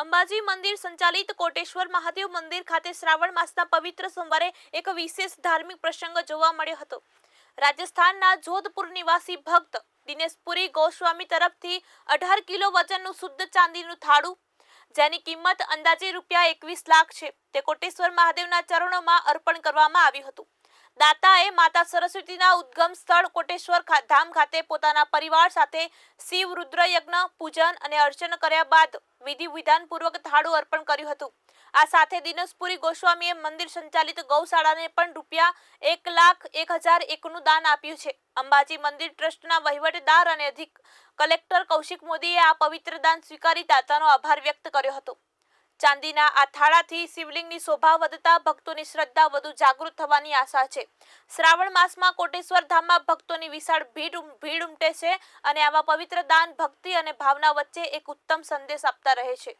અંબાજી મંદિર સંચાલિત કોટેશ્વર મહાદેવ મંદિર ખાતે શ્રાવણ માસના પવિત્ર સોમવારે એક વિશેષ ધાર્મિક પ્રસંગ જોવા મળ્યો હતો. રાજસ્થાનના જોધપુર નિવાસી ભક્ત દિનેશપુરી ગોસ્વામી તરફથી અઢાર કિલો વજનનું શુદ્ધ ચાંદીનું થાળું, જેની કિંમત અંદાજે રૂપિયા એકવીસ લાખ છે, તે કોટેશ્વર મહાદેવના ચરણોમાં અર્પણ કરવામાં આવ્યું હતું. દાતાએ માતા સરસ્વતીના ઉદ્ગમ સ્થળ કોટેશ્વર ધામ ખાતે પોતાના પરિવાર સાથે શિવ, રુદ્ર, યજ્ઞ, પૂજન અને અર્ચન કર્યા બાદ વિધિ વિધાનપૂર્વક થાળું અર્પણ કર્યું હતું. આ સાથે દિનેશપુરી ગોસ્વામીએ મંદિર સંચાલિત ગૌશાળાને પણ રૂપિયા એક લાખ એક હજાર એકનું દાન આપ્યું છે. અંબાજી મંદિર ટ્રસ્ટના વહીવટદાર અને અધિક કલેક્ટર કૌશિક મોદીએ આ પવિત્ર દાન સ્વીકારી દાતાનો આભાર વ્યક્ત કર્યો હતો. ચાંદીના આ થાળાથી શિવલિંગની શોભા વધતા ભક્તોની શ્રદ્ધા વધુ જાગૃત થવાની આશા છે. શ્રાવણ માસમાં કોટેશ્વર ધામમાં ભક્તોની વિશાળ ભીડ ભીડ ઉમટે છે અને આવા પવિત્ર દાન, ભક્તિ અને ભાવના વચ્ચે એક ઉત્તમ સંદેશ આપતા રહે છે.